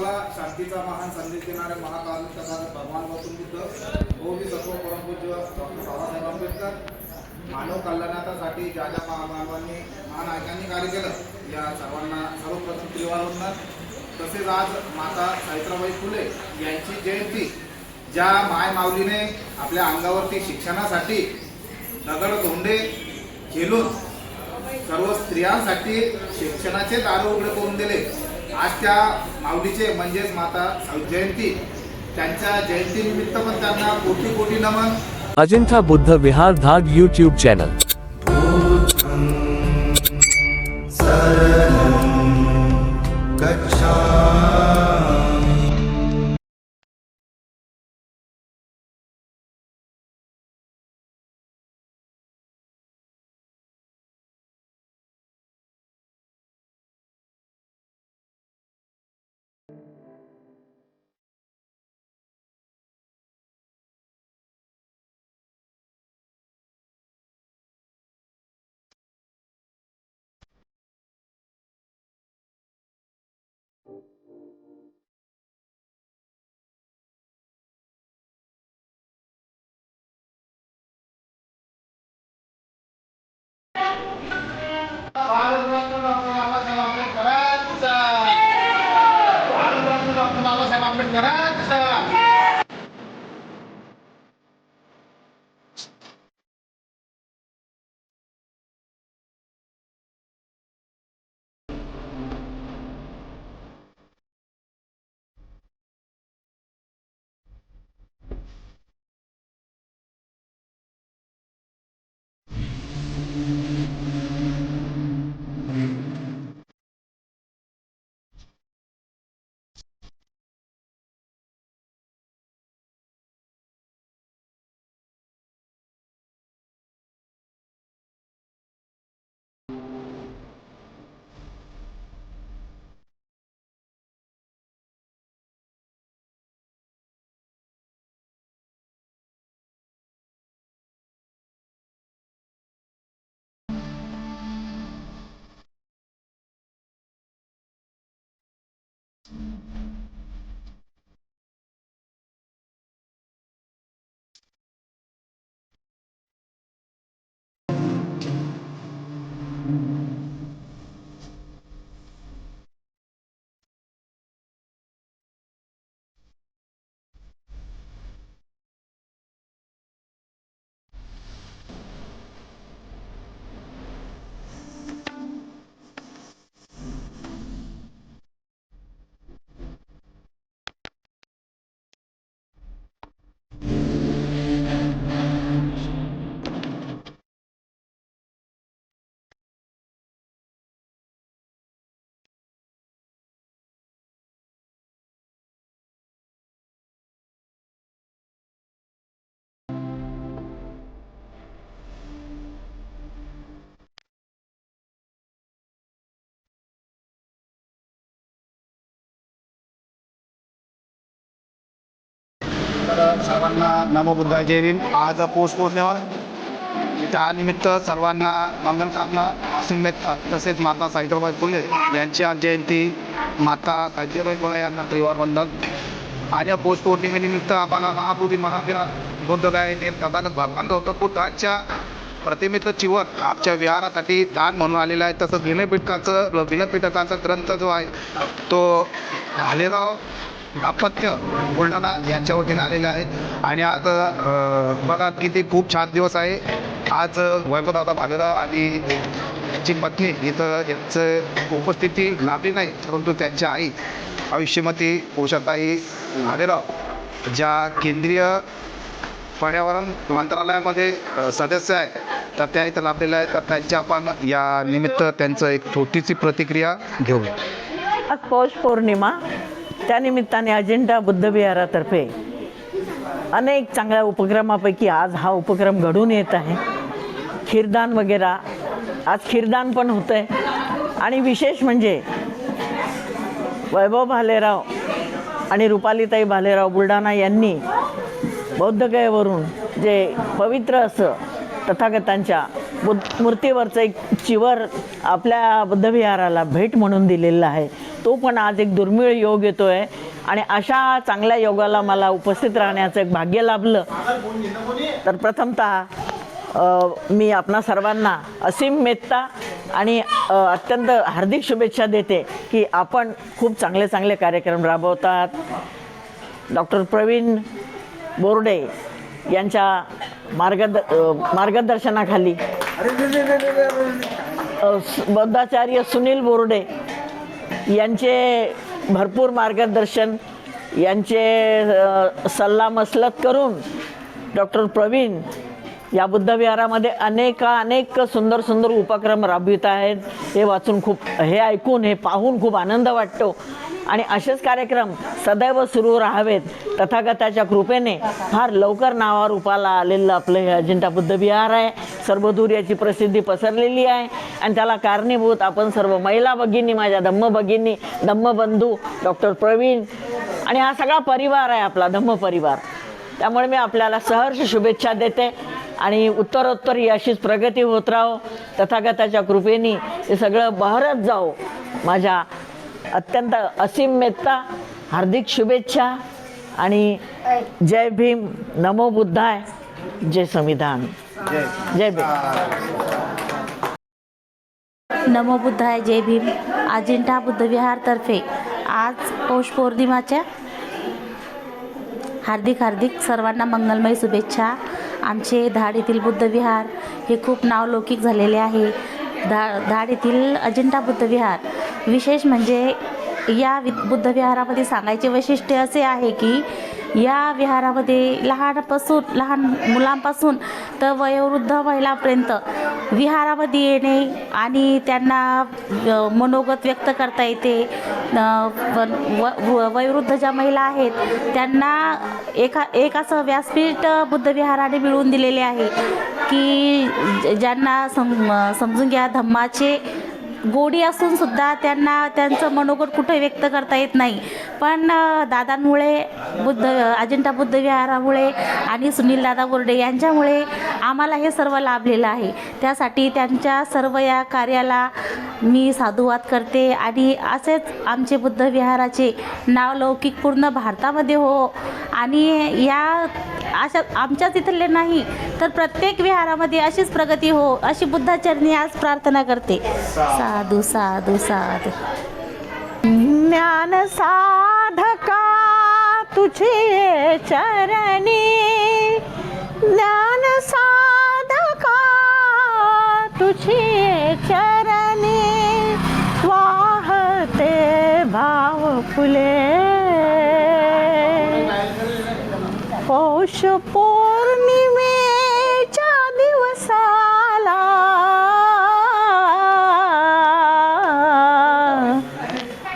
जगाला शांतीचा महान संदेश देणारे महाकाल भगवान गौतम बुद्ध गोवी सत्व परमपूज्य डॉक्टर बाबासाहेब आंबेडकर मानव कल्याणासाठी ज्या ज्या महामानवांनी महानायकांनी कार्य केलं या सर्वांना सर्वप्रथम त्रिवार तसेच आज माता सावित्राबाई फुले यांची जयंती ज्या माय माऊलीने आपल्या अंगावरती शिक्षणासाठी दगड धोंडे झेलून सर्व स्त्रियांसाठी शिक्षणाचे दार उघडे करून दिले. आज त्या माऊलीचे म्हणजेच माता जयंती त्यांच्या जयंतीनिमित्त पण त्यांना कोटी कोटी नमन. अजिंठा बुद्ध विहार धाग यूट्यूब चैनल बाबासाहेब Mm-hmm. तर सर्वांना नमो बुद्धाय जय भीम. आज पौष पौर्णिमा त्यानिमित्त सर्वांना मंगल कामना तसेच माता सावित्रीबाई फुले यांची आज जयंती. माता सावित्रीबाई फुले यांना त्रिवार वंदन आणि या पौष पौर्णिमेनिमित्त आपण महापूर्वी महावीरा बुद्ध काय ते तथागत भगवान होतं बुद्धाच्या प्रतिमेचं चिवट आमच्या विहारासाठी दान म्हणून आलेलं आहे. तसं विनयपीठकाचं विनयपीठकाचा ग्रंथ जो आहे तो भालेराव अपत्य बुलढाणा यांच्या वतीने आलेले आहेत आणि आता बघा किती खूप छान दिवस आहे. आज वैभवदादा भालेराव आणि त्यांची पत्नी इथं यांचं उपस्थिती लाभली नाही परंतु त्यांच्या आई आयुष्यमती उषाताई भालेराव ज्या केंद्रीय पर्यावरण मंत्रालयामध्ये सदस्य आहे. तर त्या इथं लाभलेल्या आहेत. तर त्यांच्या आपण या निमित्त त्यांचं एक छोटीशी प्रतिक्रिया घेऊया. आज पौष पौर्णिमा. त्यानिमित्ताने अजिंठा बुद्धविहारातर्फे अनेक चांगल्या उपक्रमापैकी आज हा उपक्रम घडून येत आहे. खीरदान वगैरे आज खीरदान पण होतं आहे आणि विशेष म्हणजे वैभव भालेराव आणि रुपालीताई भालेराव बुलढाणा यांनी बौद्धगयेवरून जे पवित्र असं तथागतांच्या बुद्ध मूर्तीवरचं एक चिवर आपल्या बुद्धविहाराला भेट म्हणून दिलेलं आहे. तो पण आज एक दुर्मिळ योग येतो आहे आणि अशा चांगल्या योगाला मला उपस्थित राहण्याचं एक भाग्य लाभलं. तर प्रथमतः मी आपणा सर्वांना असीम मेत्ता आणि अत्यंत हार्दिक शुभेच्छा देते की आपण खूप चांगले चांगले कार्यक्रम राबवतात. डॉक्टर प्रवीण बोर्डे यांच्या मार्गद मार्गदर्शनाखाली अ, बौद्धाचार्य सुनील बोर्डे यांचे भरपूर मार्गदर्शन यांचे सल्लामसलत सल्ला मसलत करून डॉक्टर प्रवीण या बुद्धविहारामध्ये अनेक अनेक सुंदर सुंदर उपक्रम राबवित आहेत. हे वाचून खूप हे ऐकून हे पाहून खूप आनंद वाटतो. आणि असेच कार्यक्रम सदैव सुरू राहावेत. तथागताच्या कृपेने फार लवकर नावावर उपाला आलेलं आपलं हे अजिंठा बुद्धविहार आहे. सर्वदूर याची प्रसिद्धी पसरलेली आहे. आणि त्याला कारणीभूत आपण सर्व महिला भगिनी माझ्या धम्म भगिनी धम्मबंधू डॉक्टर प्रवीण आणि हा सगळा परिवार आहे आपला धम्म परिवार. त्यामुळे मी आपल्याला सहर्ष शुभेच्छा देते आणि उत्तरोत्तर ही अशीच प्रगती होत राहो. तथागताच्या कृपेने हे सगळं बहरत जाओ माझ्या अत्यंत असीम मेत्ता हार्दिक शुभेच्छा आणि जय भीम. नमो बुद्धाय. जय संविधान. जय भीम. नमो बुद्धाय जय भीम. अजिंठा बुद्धविहारतर्फे आज पौष पौर्णिमाच्या हार्दिक हार्दिक सर्वांना मंगलमय शुभेच्छा. आमचे धाड येथील बुद्धविहार हे खूप नावलौकिक झालेले आहे. धा धाड येथील अजिंठा बुद्धविहार. विशेष म्हणजे या वि बुद्धविहारामध्ये सांगायचे वैशिष्ट्य असे आहे की या विहारामध्ये लहानपासून लहान मुलांपासून तर वयोवृद्ध महिलांपर्यंत विहारामध्ये येणे आणि त्यांना मनोगत व्यक्त करता येते. व- व- वयोवृद्ध ज्या महिला आहेत त्यांना एका एक असं व्यासपीठ बुद्धविहाराने मिळवून दिलेले आहे की ज- ज्यांना सम समजून घ्या धम्माचे गोडी असून सुद्धा त्यांना त्यांचं मनोगत कुठे व्यक्त करता येत नाही. पण दादांमुळे बुद्ध अजिंठा बुद्ध विहारामुळे आणि सुनील दादा बोर्डे यांच्यामुळे आम्हाला हे सर्व लाभलेलं आहे. त्यासाठी त्यांच्या सर्व या कार्याला मी साधुवाद करते आणि असेच आमचे बुद्ध विहाराचे नाव लौकिक पूर्ण भारतामध्ये हो आणि या अशा आमच्याच इथले नाही तर प्रत्येक विहारामध्ये अशीच प्रगती हो अशी बुद्धाचरणी आज प्रार्थना करते. साधू साधू साधू. ज्ञान साधका तुझे चरणी. ज्ञान साधका तुझे चरणी. वाहते भाव फुले. पौष पौर्णिमेच्या दिवसाला.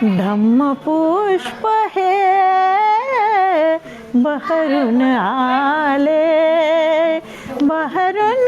धम्मपुष्प हे बहरून आले. बहरून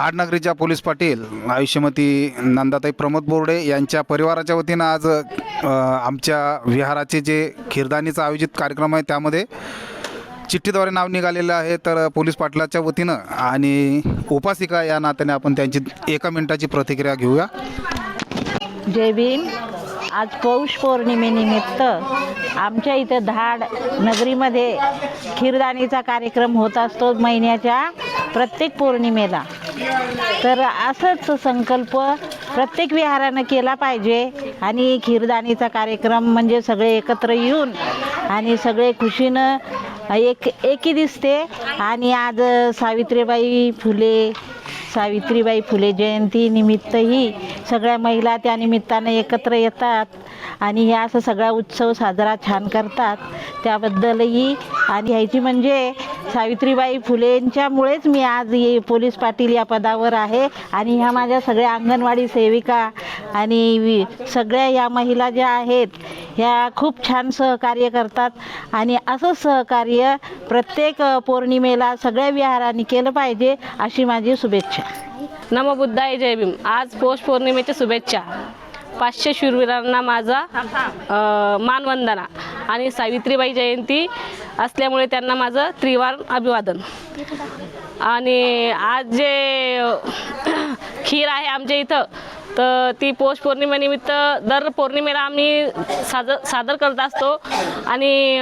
धाडनगरीच्या पोलीस पाटील आयुष्यमती नंदाताई प्रमोद बोर्डे यांच्या परिवाराच्या वतीनं आज आमच्या विहाराचे जे खिरदानीचा आयोजित कार्यक्रम आहे त्यामध्ये चिठ्ठीद्वारे नाव निघालेलं आहे तर पोलीस पाटलाच्या वतीनं आणि उपासिका या नात्याने आपण त्यांची एका मिनिटाची प्रतिक्रिया घेऊया. जय भीम. आज पौष पौर्णिमेनिमित्त आमच्या इथं धाड नगरीमध्ये खीरदानीचा कार्यक्रम होत असतो महिन्याच्या प्रत्येक पौर्णिमेला. तर असंच संकल्प प्रत्येक विहारानं केला पाहिजे आणि खीरदानीचा कार्यक्रम म्हणजे सगळे एकत्र येऊन आणि सगळे खुशीनं एक एकी दिसते आणि आज सावित्रीबाई फुले सावित्रीबाई फुले जयंती निमित्तही सगळ्या महिला त्या निमित्ताने एकत्र येतात. आणि ह्या असं सगळा उत्सव साजरा छान करतात. त्याबद्दलही आणि ह्याची म्हणजे सावित्रीबाई फुलेंच्यामुळेच मी आज ये पोलीस पाटील या पदावर आहे. आणि ह्या माझ्या सगळ्या अंगणवाडी सेविका आणि वि- सगळ्या या महिला ज्या आहेत ह्या खूप छान सहकार्य करतात. आणि असं सहकार्य प्रत्येक पौर्णिमेला सगळ्या विहारांनी केलं पाहिजे अशी माझी शुभेच्छा. नमबुद्धाय जय भीम. आज पौष पौर्णिमेच्या शुभेच्छा. पाचशे शूरवीरांना माझा मानवंदना. आणि सावित्रीबाई जयंती असल्यामुळे त्यांना माझं त्रिवार अभिवादन. आणि आज जे खीर आहे आमच्या इथं तर ती पौष पौर्णिमेनिमित्त दर पौर्णिमेला आम्ही सादर सादर करत असतो. आणि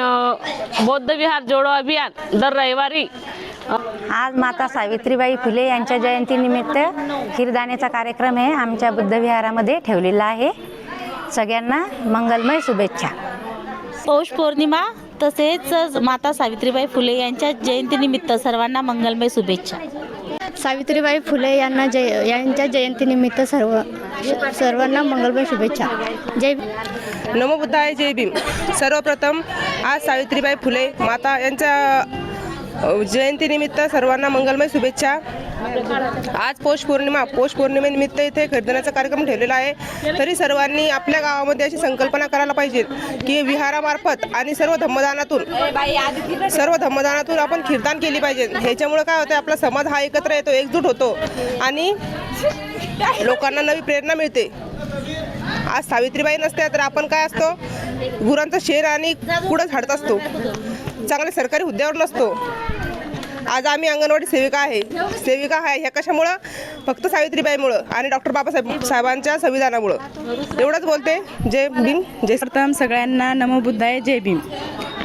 बौद्ध विहार जोडो अभियान दर रविवारी आज माता सावित्रीबाई फुले यांच्या जयंतीनिमित्त खीरदाण्याचा कार्यक्रम आहे आमच्या बुद्धविहारामध्ये ठेवलेला आहे. सगळ्यांना मंगलमय शुभेच्छा. पौष पौर्णिमा तसेच माता सावित्रीबाई फुले यांच्या जयंतीनिमित्त सर्वांना मंगलमय शुभेच्छा. सावित्रीबाई फुले यांना जय यांच्या जयंतीनिमित्त सर्व सर्वांना मंगलमय शुभेच्छा. जय नमो बुद्धाय जय भीम. सर्वप्रथम आज सावित्रीबाई फुले माता यांच्या जयंतीनिमित्त सर्वांना मंगलमय शुभेच्छा. आज पौष पौर्णिमा पौष पौर्णिमेनिमित्त इथे खरेदीचा कार्यक्रम ठेवलेला आहे. तरी सर्वांनी आपल्या गावामध्ये अशी संकल्पना करायला पाहिजे की विहारामार्फत आणि सर्व धम्मदानातून सर्व धम्मदानातून आपण कीर्तन केली पाहिजे. ह्याच्यामुळे काय होतं आपला समाज हा एकत्र येतो एकजूट होतो आणि लोकांना नवी प्रेरणा मिळते. आज सावित्रीबाई नसत्या तर आपण काय असतो गुरांचं शेर आणि पुढं झाडत असतो. चांगल्या सरकारी हुद्द्यावर नसतो आज आम्ही अंगणवाडी सेविका आहे. सेविका आहे. ह्या कशामुळं? फक्त सावित्रीबाईमुळं आणि डॉक्टर बाबासाहेब साहेबांच्या संविधानामुळं. एवढंच बोलते. जय भीम जय प्रथम सगळ्यांना नमो बुद्धाय जय भीम.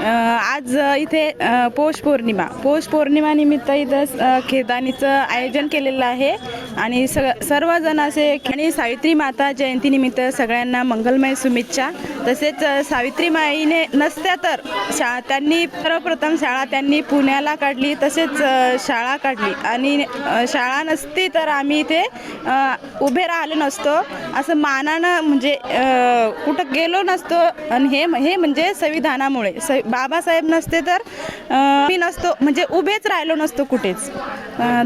आज इथे पौष पौर्णिमा. पौष पौर्णिमानिमित्त इथं खेदानीचं आयोजन केलेलं आहे. आणि सग सर्वजण असे आणि सावित्री माता जयंतीनिमित्त सगळ्यांना मंगलमय शुभेच्छा. तसेच सावित्री सावित्रीमाईने नसत्या तर शा त्यांनी सर्वप्रथम शाळा त्यांनी पुण्याला काढली तसेच शाळा काढली. आणि शाळा नसती तर आम्ही इथे उभे राहिलो नसतो. असं मानानं म्हणजे कुठं गेलो नसतो. आणि हे हे म्हणजे संविधानामुळे. स बाबासाहेब नसते तर मी नसतो म्हणजे उभेच राहिलो नसतो कुठेच.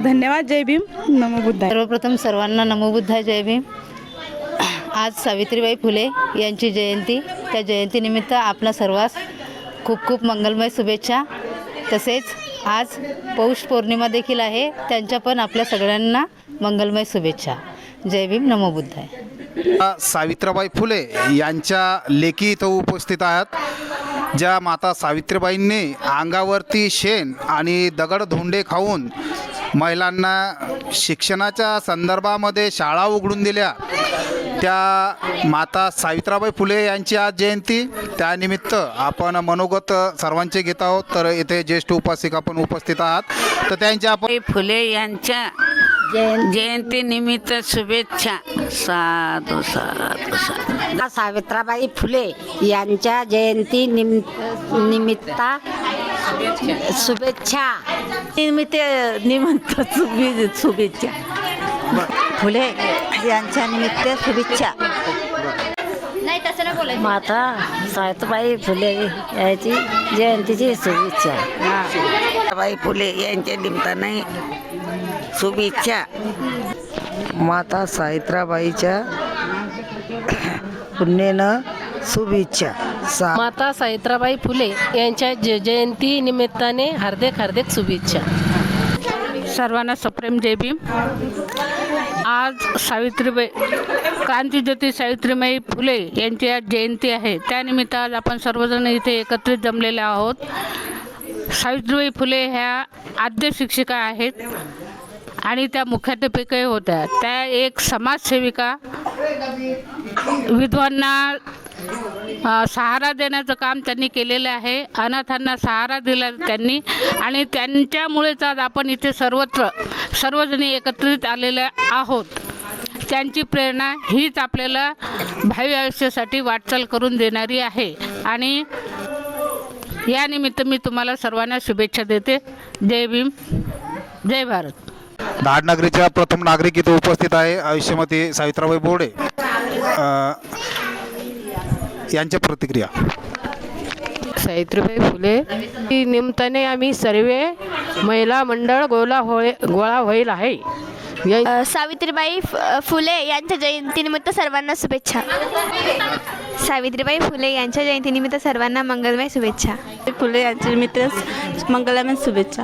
धन्यवाद जय भीम. नमो बुद्धाय. सर्वप्रथम सर्वांना नमोबुद्धा जय भीम. आज सावित्रीबाई फुले यांची जयंती. त्या जयंतीनिमित्त आपला सर्वांस खूप खूप मंगलमय शुभेच्छा. तसेच आज पौष पौर्णिमा देखील आहे. त्यांच्या पण आपल्या सगळ्यांना मंगलमय शुभेच्छा. जय भीम नमो बुद्धाय सावित्रीबाई फुले यांच्या लेखी इथं उपस्थित आहेत. ज्या माता सावित्रीबाईंनी अंगावरती शेण आणि दगड धोंडे खाऊन महिलांना शिक्षणाच्या संदर्भामध्ये शाळा उघडून दिल्या. त्या माता सावित्राबाई फुले यांची आज जयंती. त्यानिमित्त आपण मनोगत सर्वांचे घेत आहोत. तर येथे ज्येष्ठ उपासिका पण उपस्थित आहात. तर त्यांच्या आपण फुले यांच्या जयंतीनिमित्त शुभेच्छा. साधू साधू साधू. सावित्राबाई फुले यांच्या जयंती निमित्त शुभेच्छा. निमित्त निमित्त शुभे- शुभेच्छा फुले यांच्या निमित्त शुभेच्छा. माता सावित्रीबाई फुले याची जयंतीची शुभेच्छा. बाई फुले यांच्या निमित्ताने शुभेच्छा. माता सावित्राबाईच्या पुण्येनं शुभेच्छा. सा माता सावित्राबाई फुले यांच्या ज जयंती निमित्ताने हार्दिक हार्दिक शुभेच्छा. सर्वांना सप्रेम जय भीम. आज सावित्रीबाई क्रांतीज्योती सावित्रीबाई फुले यांची आज जयंती आहे. त्यानिमित्त आज आपण सर्वजण इथे एकत्रित जमलेले आहोत. सावित्रीबाई फुले ह्या आद्य शिक्षिका आहेत आणि त्या मुख्याध्यापिकाही होत्या. त्या एक समाजसेविका विधवांना अ, सहारा देण्याचं काम त्यांनी केलेलं आहे. अनाथांना सहारा दिला त्यांनी आणि त्यांच्यामुळेच आज आपण इथे सर्वत्र सर्वजणी एकत्रित आलेले आहोत. त्यांची प्रेरणा हीच आपल्याला भावी आयुष्यासाठी वाटचाल करून देणारी आहे. आणि यानिमित्त मी तुम्हाला सर्वांना शुभेच्छा देते. जय भीम जय भारत. धाडनगरीच्या प्रथम नागरिक इथे उपस्थित आहे आयुष्यमती सावित्राबाई बोर्डे यांच्या प्रतिक्रिया. सावित्रीबाई फुले ही निमित्ताने आम्ही सर्व महिला मंडळ गोला होळे गोळा होईल आहे. या सावित्रीबाई फुले यांच्या जयंतीनिमित्त सर्वांना शुभेच्छा. सावित्रीबाई फुले यांच्या जयंतीनिमित्त सर्वांना मंगलमय शुभेच्छा. फुले यांच्या निमित्त मंगलामय शुभेच्छा.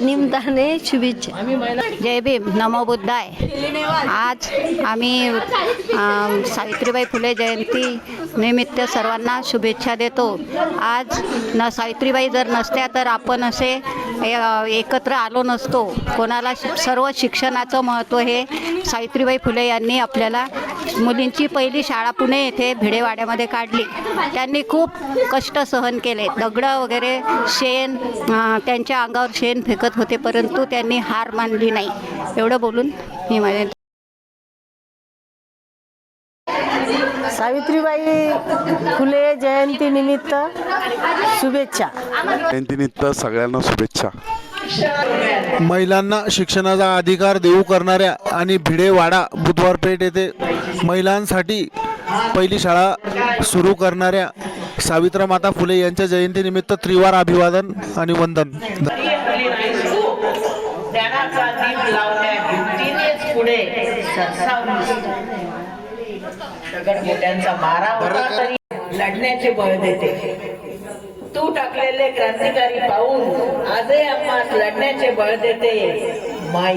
निमताने शुभेच्छा. जय भीम. नमो बुद्धाय. आज आम्ही अम, सावित्रीबाई फुले जयंती निमित्त सर्वांना शुभेच्छा देतो. आज न सावित्रीबाई जर नसत्या तर आपण असे अ, एकत्र आलो नसतो. कोणाला शि- सर्व शिक्षणाचं महत्त्व हे सावित्रीबाई फुले यांनी आपल्याला मुलींची पहिली शाळा पुणे येथे भिडेवाड्यामध्ये काढली. त्यांनी खूप कष्ट सहन केले. दगडं वगैरे शेण त्यांच्या अंगावर शेण फेकत होते परंतु त्यांनी हार मानली नाही. एवढं बोलून मी माझे सावित्रीबाई फुले जयंतीनिमित्त शुभेच्छा. जयंतीनिमित्त सगळ्यांना शुभेच्छा. महिलांना शिक्षणाचा अधिकार देऊ करणाऱ्या आणि भिडेवाडा बुधवार पेठ येथे महिलांसाठी पहिली शाळा सुरू करणाऱ्या सावित्रा माता फुले यांच्या जयंतीनिमित्त त्रिवार अभिवादन आणि वंदन. लढण्याचे बळ देते. तू टाकलेले क्रांतिकारी पाहून आजही आम्हास लढण्याचे बळ देते. माई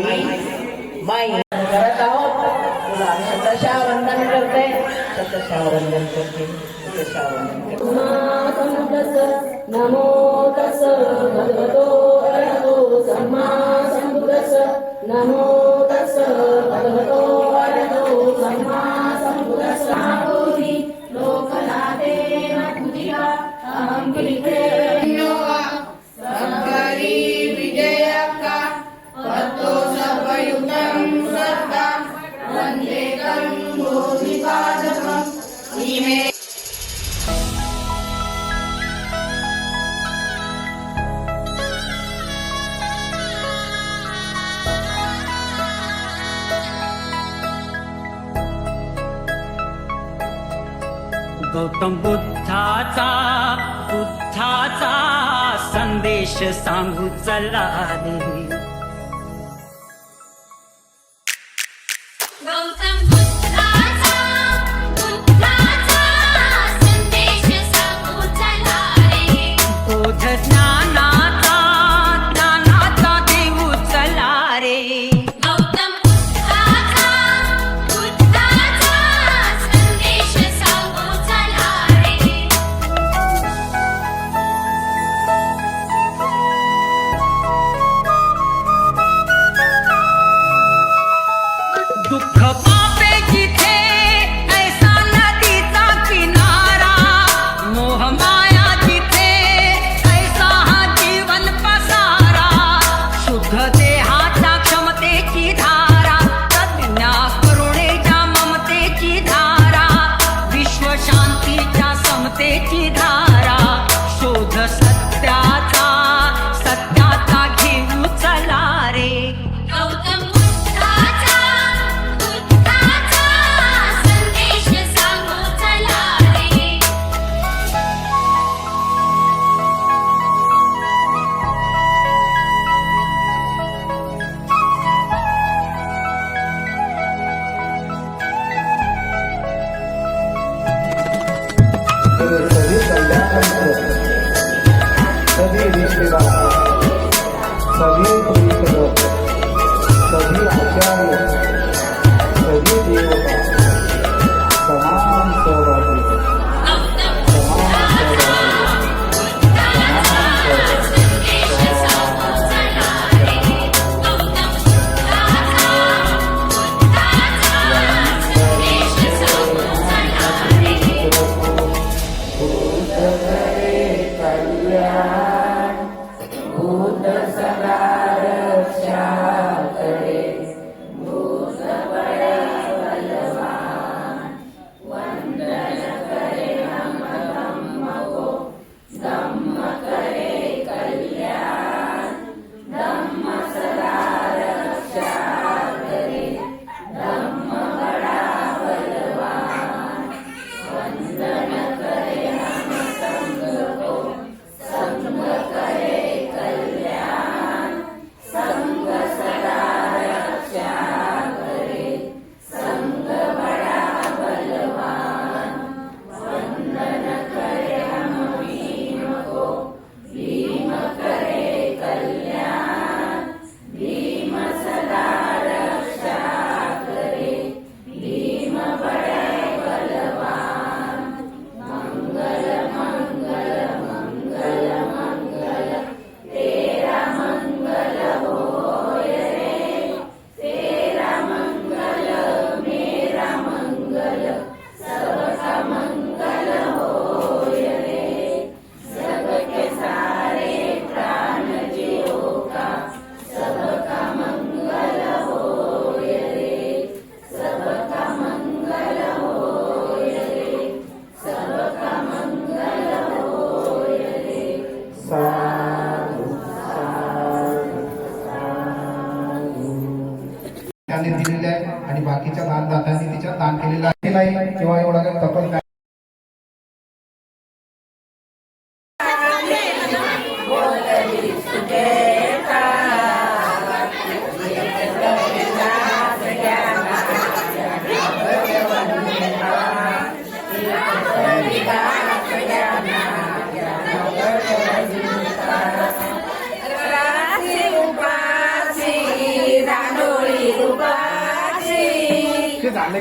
माई. करत आहोत. तुला शतशा वंदन करते. शतशा वंदन करते. शतशा वंदन करते. नमो तस भगवतो अरहतो सम्मा संबुद्धस्स नमो तस भगवतो गौतम बुद्धाचा बुद्धाचा संदेश सांगू चला रे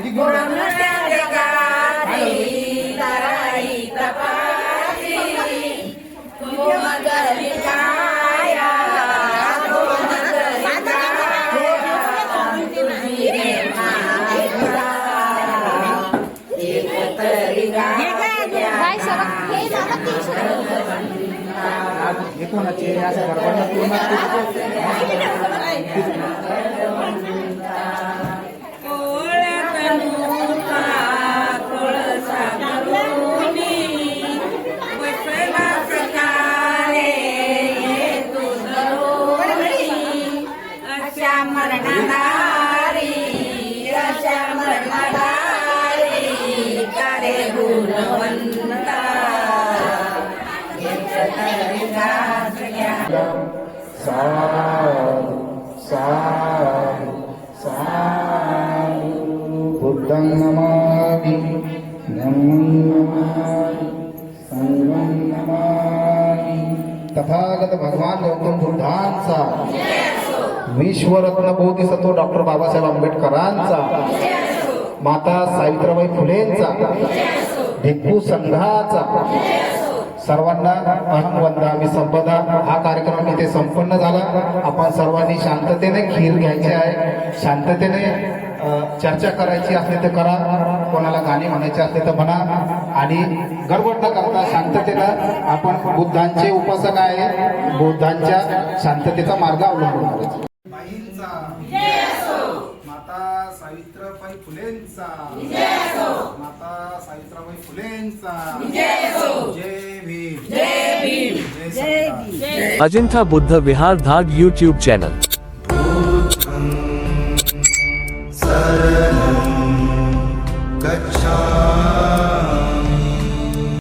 की हे कोणाचे? असं गडबड साधु तथागत भगवान गौतम बुद्धांचा विश्वरत्न बोधिसत्व डॉक्टर बाबासाहेब आंबेडकरांचा माता सावित्रीबाई फुलेंचा भिक्खू संघाचा सर्वांना अहम मी संपदा. हा कार्यक्रम इथे संपन्न झाला. आपण सर्वांनी शांततेने खीर घ्यायची आहे. शांततेने चर्चा करायची असली तर करा. कोणाला गाणे म्हणायचे असते तर म्हणा. आणि गडबड न करता शांततेला आपण बुद्धांचे उपासक आहे. बुद्धांच्या शांततेचा मार्ग अवलंबून माता सावित्रबाई फुलेंचा. माता सावित्राबाई फुलेंचा. अजिंठा बुद्ध विहार धाग यूट्यूब चॅनल